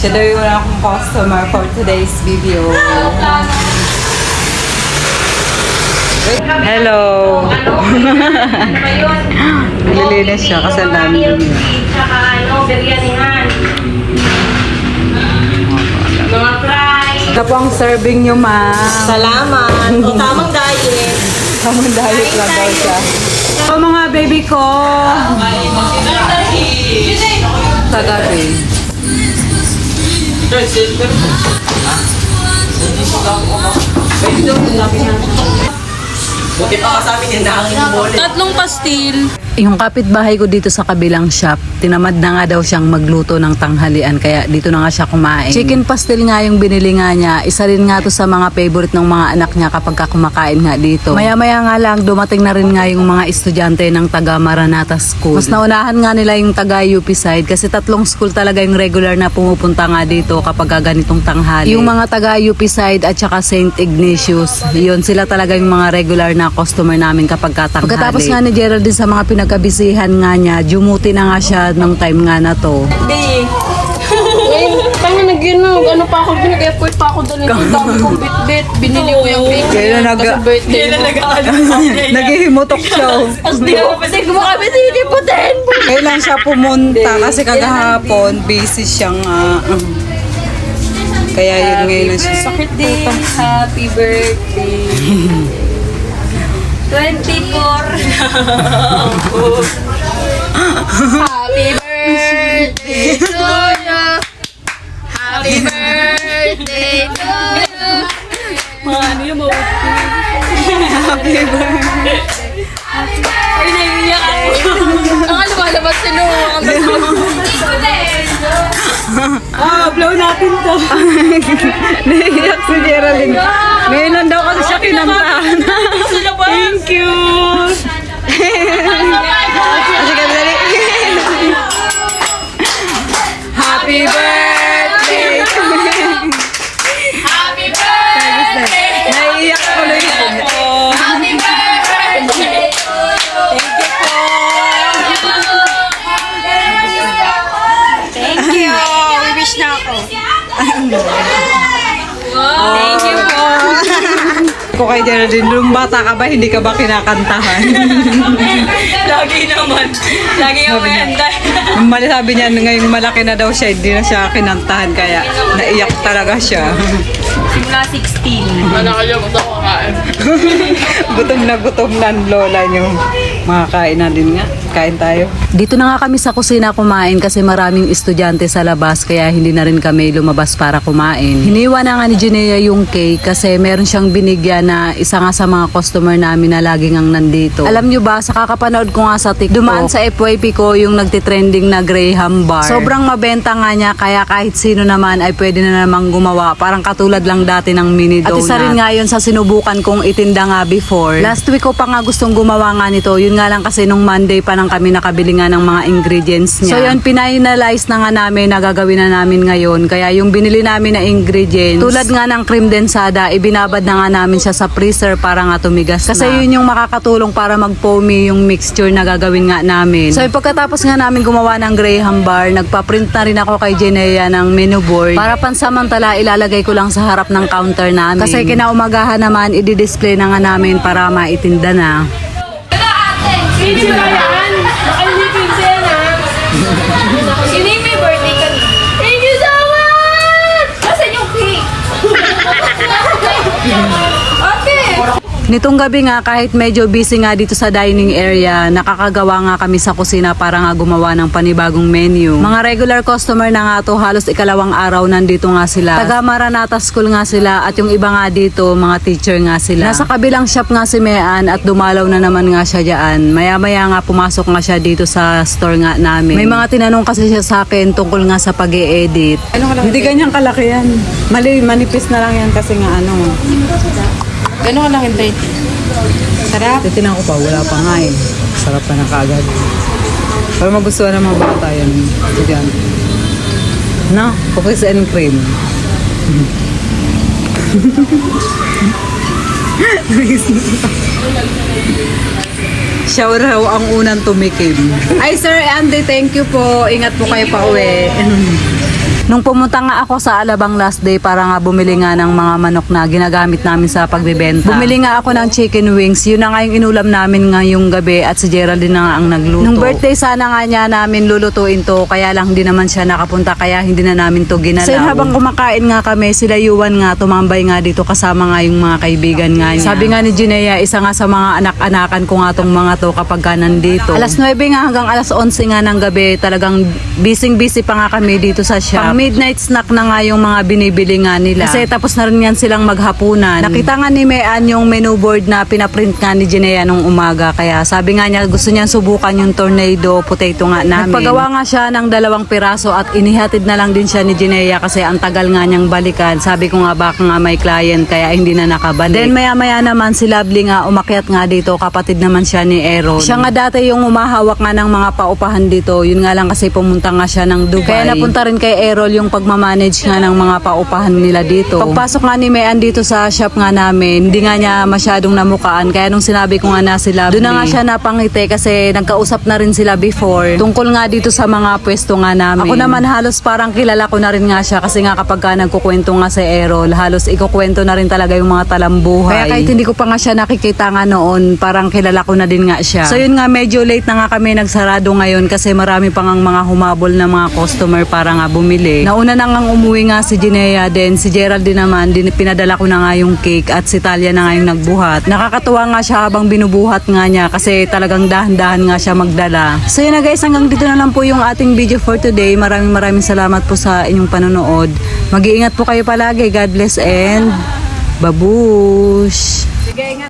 Siya daw yung akong customer for today's video. Hello! Nililinis siya kasi ang dami dumi. Tsaka ano, biryanihan. Mga fry. Ito po ang serving nyo, ma'am. Salamat. O tamang diet. Tamang diet lang daw siya. Ito mga baby ko. Sa gabi. Tatlong pastil. Yung kapitbahay ko dito sa kabilang shop, tinamad na nga daw siyang magluto ng tanghalian kaya dito na nga siya kumain. Chicken pastel nga yung binili nga niya. Isa rin nga to sa mga favorite ng mga anak niya kapag ka kumakain nga dito. Maya-maya nga lang dumating na rin nga yung mga estudyante ng taga Maranata School. Mas naunahan nga nila yung taga UP side kasi tatlong school talaga yung regular na pumupunta nga dito kapag ka ganitong tanghali. Yung mga taga UP side at saka St. Ignatius, yun sila talaga yung mga regular na customer namin kapag katanghali. Pagkatapos nga ni Geraldine sa mga pinagkabisihan nga niya, jumuti na nga siya ng time nga na to. Di. Ngayon, tanga na. Ano pa ako, binag-effort pa ako doon. Ito dami kong bit-bit. Binili ko yung cake. Kaya na nag- Kasi birthday mo. Naghihimutok siya. Tapos di kami titiputin. Kailan siya pumunta kasi kagahapon busy siyang ah, kaya yun ngayon lang siya. Sakit dito. Happy birthday. 24. natin to. Naiiyak si Geraldine. Ngayon lang daw kasi siya kinantahan. Thank you. Ko kay Geraldine, nung bata ka ba, hindi ka ba kinakantahan? Lagi naman. Lagi handa. Nung mali sabi niya, ngayong malaki na daw siya, hindi na siya kinantahan, kaya naiyak talaga siya. Simula 16. Ano kayo? Gusto ko kakain. gutom na gutom na lola niyo. Makakain na din nga. Kain tayo. Dito na nga kami sa kusina kumain kasi maraming estudyante sa labas kaya hindi na rin kami lumabas para kumain. Hiniwa na nga ni Jinea yung cake kasi meron siyang binigyan na isa nga sa mga customer namin na lagi ngang nandito. Alam nyo ba, sa kakapanood ko nga sa TikTok, dumaan sa FYP ko yung nagtitrending na Graham Bar. Sobrang mabenta nga niya kaya kahit sino naman ay pwede na namang gumawa. Parang katulad lang dati ng mini donut. At isa rin nga yun sa sinubukan kong itinda nga before. Last week ko pa nga gustong gumawa nga nito. Yun nga lang kasi nung Monday pa nang kami nakabili nga ng mga ingredients niya. So yun, pinalize na nga namin na gagawin na namin ngayon. Kaya yung binili namin na ingredients, tulad nga ng cream densada, ibinabad na nga namin siya sa freezer para nga tumigas Kasi yun yung makakatulong para mag-foamy yung mixture na gagawin nga namin. So pagkatapos nga namin gumawa ng Graham bar, nagpa-print na rin ako kay Jenea ng menu board para pansamantala ilalagay ko lang sa harap ng counter namin. Kasi kinaumagahan naman, i-display na nga namin para maitinda na. Sino ba Sino yung may birthday ka? Thank you so much! Nasaan yung cake? Nitong gabi nga, kahit medyo busy nga dito sa dining area, nakakagawa nga kami sa kusina para nga gumawa ng panibagong menu. Mga regular customer na nga to, halos ikalawang araw nandito nga sila. Taga Maranata School nga sila at yung iba nga dito, mga teacher nga sila. Nasa kabilang shop nga si Mean at dumalaw na naman nga siya dyan. Maya-maya nga pumasok nga siya dito sa store nga namin. May mga tinanong kasi siya sa akin tungkol nga sa pag edit Hindi ganyang kalaki yan. Mali, manipis na lang yan kasi nga ano. Gano'n ka lang hintay? Sarap. Titinan ko pa, wala pa nga eh. Sarap na kaagad. Para magustuhan ng mga bata yan. Diyan. No, cookies and cream. Siya raw ang unang tumikim. Ay, Sir Andy, thank you po. Ingat po kayo pa uwi. Nung pumunta nga ako sa Alabang last day para nga bumili nga ng mga manok na ginagamit namin sa pagbebenta. Bumili nga ako ng chicken wings. Yun na nga yung inulam namin ngayong gabi at si Geraldine na nga ang nagluto. Nung birthday sana nga niya namin lulutuin to kaya lang hindi naman siya nakapunta kaya hindi na namin to ginalaw. So habang kumakain nga kami, sila Yuan nga tumambay nga dito kasama nga yung mga kaibigan nga niya. Sabi nga ni Jinea, isa nga sa mga anak-anakan ko nga tong mga to kapag ka nandito. Alas 9 nga hanggang alas 11 nga ng gabi, talagang busy-busy pa nga kami dito sa shop. Pang midnight snack na nga yung mga binibili nga nila. Kasi tapos na rin yan silang maghapunan. Nakita nga ni Mean yung menu board na pinaprint nga ni Jinea nung umaga. Kaya sabi nga niya gusto niyang subukan yung tornado potato nga namin. Nagpagawa nga siya ng dalawang piraso at inihatid na lang din siya ni Jinea kasi ang tagal nga niyang balikan. Sabi ko nga baka nga may client kaya hindi na nakabalik. Then maya maya naman si Lovely nga umakyat nga dito. Kapatid naman siya ni Aaron. Siya nga dati yung umahawak nga ng mga paupahan dito. Yun nga lang kasi pumunta nga siya ng Dubai. Kaya napunta rin kay Errol yung pagmamanage nga ng mga paupahan nila dito. Pagpasok nga ni Mayan dito sa shop nga namin, hindi nga niya masyadong namukaan. Kaya nung sinabi ko nga na sila, doon na nga siya napangiti kasi nagkausap na rin sila before. Tungkol nga dito sa mga pwesto nga namin. Ako naman halos parang kilala ko na rin nga siya kasi nga kapag ka nagkukwento nga si Errol, halos ikukwento na rin talaga yung mga talambuhay. Kaya kahit hindi ko pa nga siya nakikita nga noon, parang kilala ko na din nga siya. So yun nga, medyo late na nga kami nagsarado ngayon kasi marami pa ngang mga humabol na mga customer para nga bumili. Nauna na ngang umuwi nga si Jinea din, si Gerald din naman, din, pinadala ko na nga yung cake at si Talia na nga yung nagbuhat. Nakakatuwa nga siya habang binubuhat nga niya kasi talagang dahan-dahan nga siya magdala. So yun na guys, hanggang dito na lang po yung ating video for today. Maraming maraming salamat po sa inyong panonood. Mag-iingat po kayo palagi. God bless and babush!